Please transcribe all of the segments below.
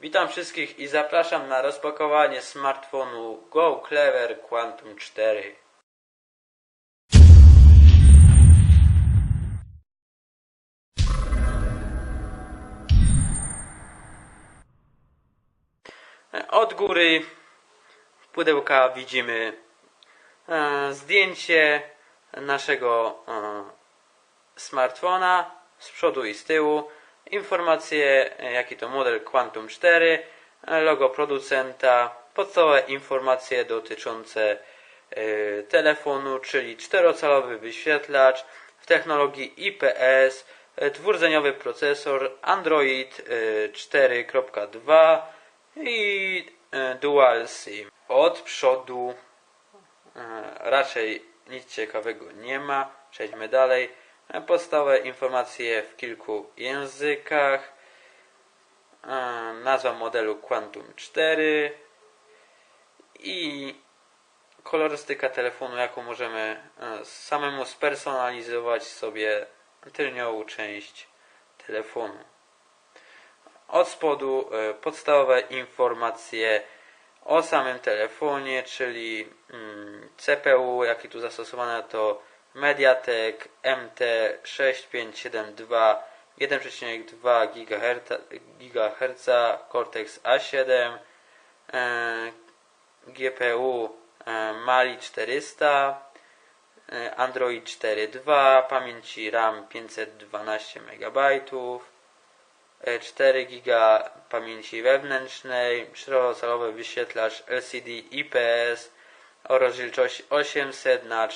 Witam wszystkich i zapraszam na rozpakowanie smartfonu Go Clever Quantum 4. Od góry pudełka widzimy e, zdjęcie naszego e, smartfona z przodu i z tyłu, informacje jaki to model Quantum 4, e, logo producenta, podstawowe informacje dotyczące e, telefonu, czyli czterocalowy wyświetlacz w technologii IPS, e, dwurdzeniowy procesor Android e, 4.2 i e, Dual SIM. Od przodu raczej nic ciekawego nie ma. Przejdźmy dalej. Podstawowe informacje w kilku językach. E, Nazwa modelu Quantum 4 i kolorystyka telefonu, jaką możemy e, samemu spersonalizować sobie tylnią część telefonu. Od spodu e, podstawowe informacje o samym telefonie, czyli mm, CPU, jaki tu zastosowane to Mediatek MT6572 1,2 GHz, Cortex A7 e, GPU e, Mali 400 e, Android 4.2 pamięci RAM 512 MB 4 GB pamięci wewnętrznej, czterocalowy wyświetlacz LCD IPS o rozdzielczości 800 na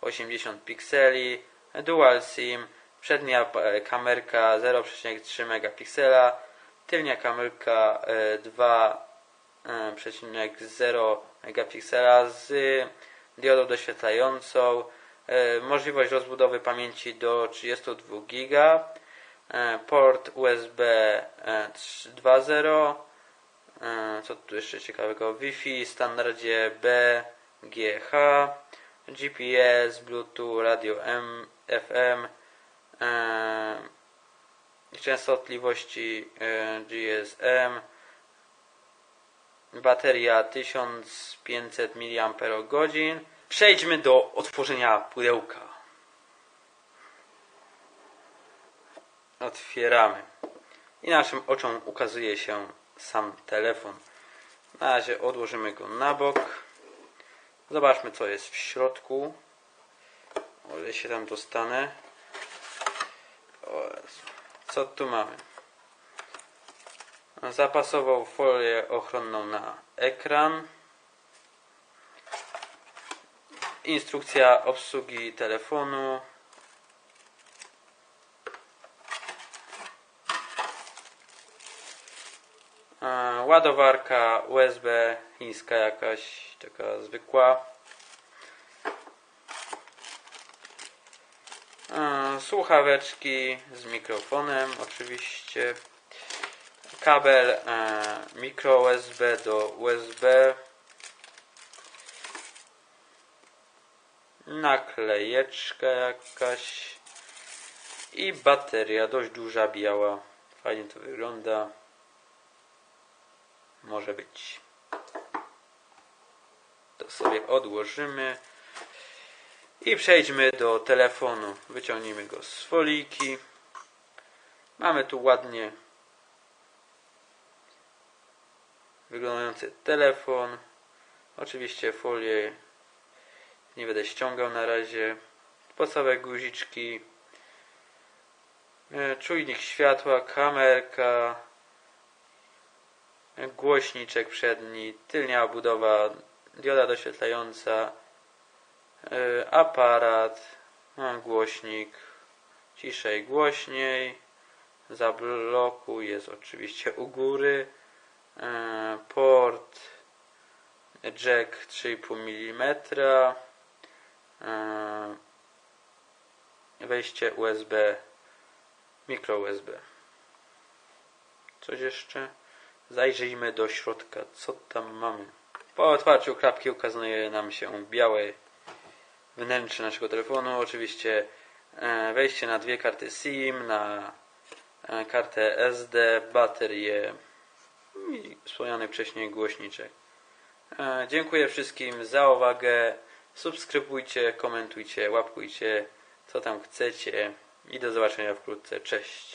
480 pikseli, Dual SIM, przednia e, kamerka 0,3 megapiksela, tylnia kamerka e, 2,0 megapiksela z diodą doświetlającą, e, możliwość rozbudowy pamięci do 32 GB, e, port USB e, 2.0, e, co tu jeszcze ciekawego, Wi-Fi w standardzie BGH, GPS, Bluetooth, radio M, FM, e, częstotliwości e, GSM, bateria 1500 mAh. Przejdźmy do otworzenia pudełka. Otwieramy. I naszym oczom ukazuje się sam telefon. Na razie odłożymy go na bok. Zobaczmy co jest w środku. Ile się tam dostanę. Co tu mamy? Zapasową folię ochronną na ekran. Instrukcja obsługi telefonu. Ładowarka USB chińska jakaś, taka zwykła. Słuchaweczki z mikrofonem oczywiście. Kabel e, mikro USB do USB. Naklejeczka jakaś. I bateria dość duża, biała. Fajnie to wygląda. Może być. To sobie odłożymy. I przejdźmy do telefonu. Wyciągnijmy go z foliki. Mamy tu ładnie wyglądający telefon. Oczywiście folię nie będę ściągał na razie. Podstawowe guziczki. E, Czujnik światła, kamerka, głośniczek przedni, tylnia obudowa, dioda doświetlająca, e, aparat, głośnik, ciszej, głośniej, zabloku jest oczywiście u góry, e, port, jack 3,5 mm, e, wejście USB, mikro USB. Coś jeszcze? Zajrzyjmy do środka, co tam mamy. Po otwarciu klapki ukazuje nam się białe wnętrze naszego telefonu. Oczywiście e, wejście na dwie karty SIM, na e, kartę SD, baterię i wspomniany wcześniej głośniczek. E, Dziękuję wszystkim za uwagę. Subskrybujcie, komentujcie, łapkujcie, co tam chcecie. I do zobaczenia wkrótce. Cześć.